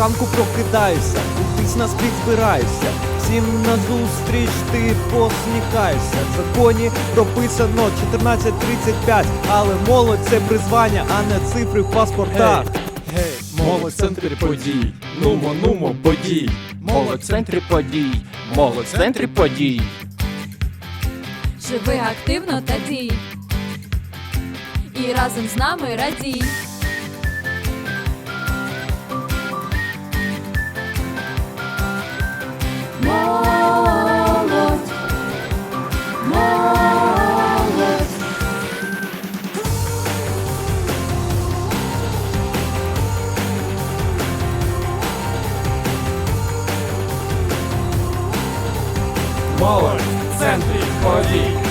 ранку прокидаюся, кудись на спів збираюся. Всім назустріч ти посміхаєшся. В законі прописано 14.35, але молодь це призвання, а не цифри в паспортах. Гей, молодь в центрі подій, нумо, нумо, подій. Молодь в центрі подій, молодь в центрі подій. Живи активно та дій. І разом з нами радій. Молодь в центрі подій.